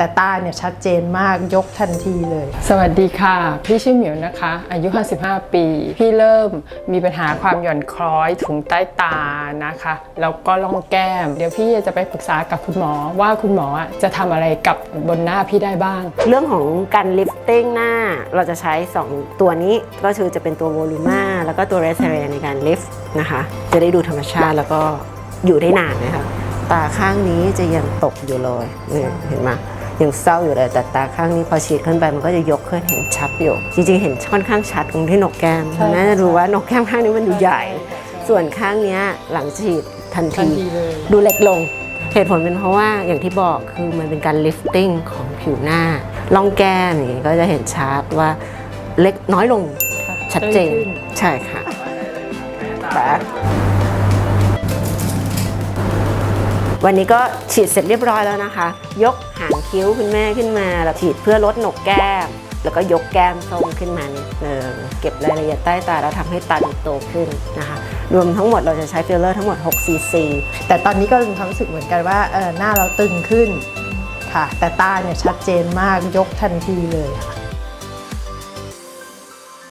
แต่ตาเนี่ยชัดเจนมากยกทันทีเลย สวัสดีค่ะ พี่ชื่อเหมียวนะคะ อายุ 55 ปี พี่เริ่มมีปัญหาความหย่อนคล้อยถุงใต้ตานะคะ แล้วก็ร่องแก้ม เดี๋ยวพี่จะไปปรึกษากับคุณหมอว่าคุณหมอจะทำอะไรกับบนหน้าพี่ได้บ้าง เรื่องของการลิฟติ้งหน้าเราจะใช้ 2 ตัวนี้ก็คือจะเป็นตัวโวลูมาแล้วก็ตัวเรสเ r ในการลิฟต์นะคะ จะได้ดูธรรมชาติแล้วก็อยู่ได้นานนะคะตาข้างนี้จะยังตกอยู่เลยนี่เห็นไหม ยังเศร้าอยู่เลยแต่ตาข้างนี้พอฉีดขึ้นไปมันก็จะยกขึ้นเห็นชัดอยู่ จริงๆ เห็นค่อนข้างชัดตรงที่หนกแก้มใช่น่าจะรู้ว่าหนกแก้มข้างนี้มันดูใหญ่ ส่วนข้างเนี้ยหลังฉีดทันทันทีทีเลยดูเล็กลงเหตุผลเป็นเพราะว่าอย่างที่บอกคือมันเป็นการลิฟติ้งของผิวหน้าล่องแก้มอย่างนี้ก็จะเห็นชัดว่าเล็กน้อยลงค่ะชัดเจนขึ้นใช่ค่ะแต่ วันนี้ก็ฉีดเสร็จเรียบร้อยแล้วนะคะ ยกหางคิ้วคุณแม่ขึ้นมาแล้วฉีดเพื่อลดหนกแก้ม แล้วก็ยกแก้มส้มขึ้นมานิดนึงเก็บรายละเอียดใต้ตาแล้วทำให้ตาดูโตขึ้นนะคะ รวมทั้งหมดเราจะใช้ฟิลเลอร์ทั้งหมด6 cc แต่ตอนนี้ก็มีความรู้สึกเหมือนกันว่าเออหน้าเราตึงขึ้นค่ะ แต่ตาเนี่ยชัดเจนมากยกทันทีเลยค่ะ